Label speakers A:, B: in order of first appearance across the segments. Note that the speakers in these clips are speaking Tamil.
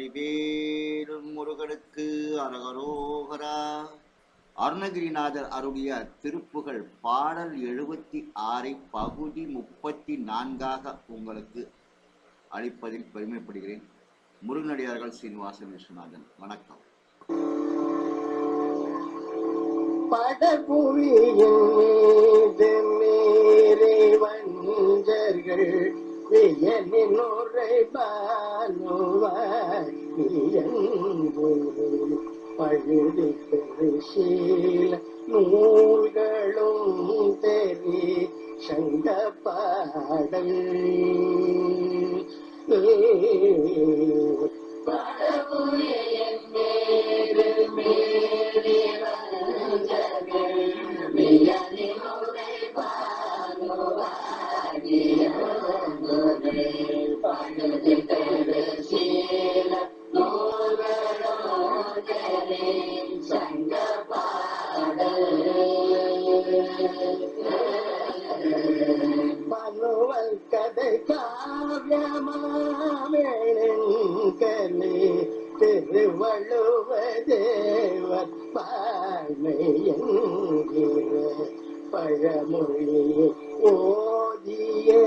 A: வெற்றிவேலும் முருகனுக்கு அரகரோகரா. அருணகிரிநாதர் அருளிய திருப்புகள் பாடல் எழுபத்தி ஆறை பகுதி முப்பத்தி நான்காக உங்களுக்கு அளிப்பதில் பெருமைப்படுகிறேன். முருகனடியார்கள் சீனிவாசன் விஸ்வநாதன் வணக்கம்.
B: படபுலியின் வியனின் உரைபானுவாய் பழுதி பெருசீல நூல்களும் தெரி சங்க பாடல் படபுலியின் மீது மீறி கதை திருவள்ளுவ தேவர் பாழ்மையங்கிற பழமொழி ஓதியே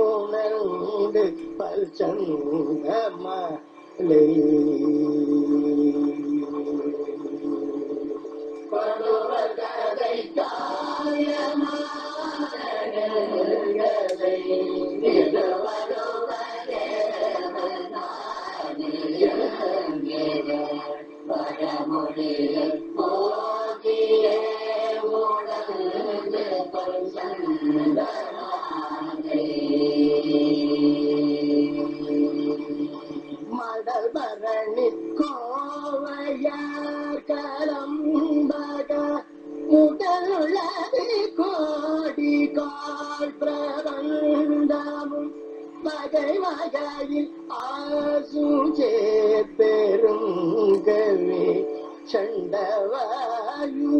B: உணர்ந்து பல் சங்கமலை பனுவல் கதை உணர்ந்து பல் பரணி கோவையார் கலம்பக முதலுள்ளது கோடி கால் பிரபந்தமும் வகை வகையில் ஆசும் பெருங்கவே கவி சண்டவாயு.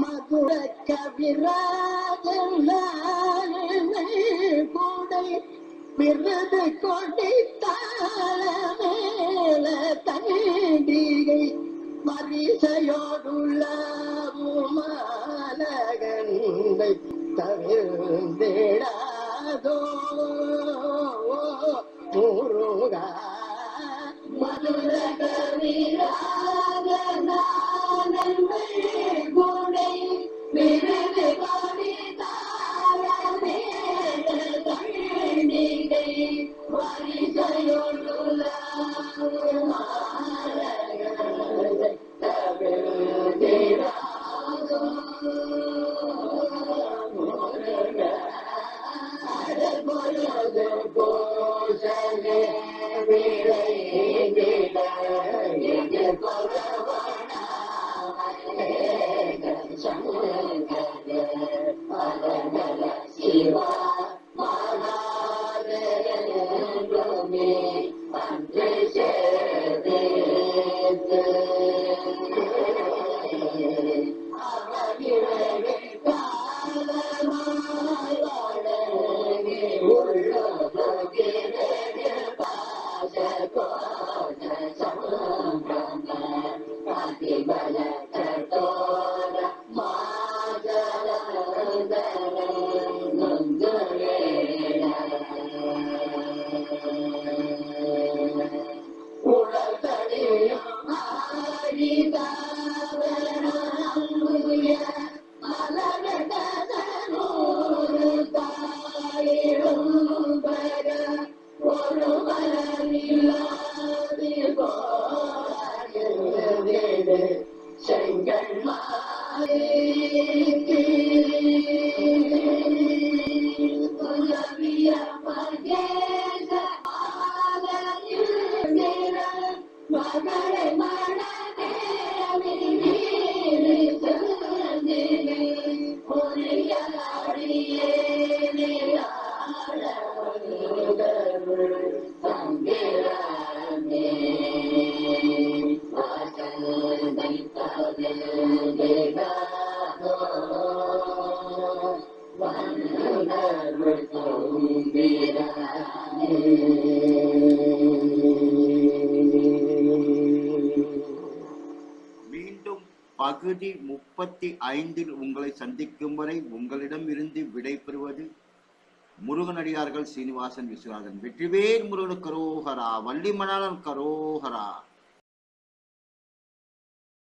B: மதுர கவிராஜன் கூடை விருது கொடித்தாள தண்டிகை வரிசையோடுள்ள மாலகந்தை தவிர்ந்திடாதோ முருகா மதுர Kavirajan Hare Hare Shambhu Hare Hare Hare Hare Shiva Happy.
A: மீண்டும் பகுதி முப்பத்தி ஐந்தில் உங்களை சந்திக்கும் வரை உங்களிடம் இருந்து விடைபெறுவது முருகனடியார்கள் சீனிவாசன் விஸ்வநாதன். வெற்றிவேல் முருகன் கரோகரா வள்ளிமணாளன் கரோகரா.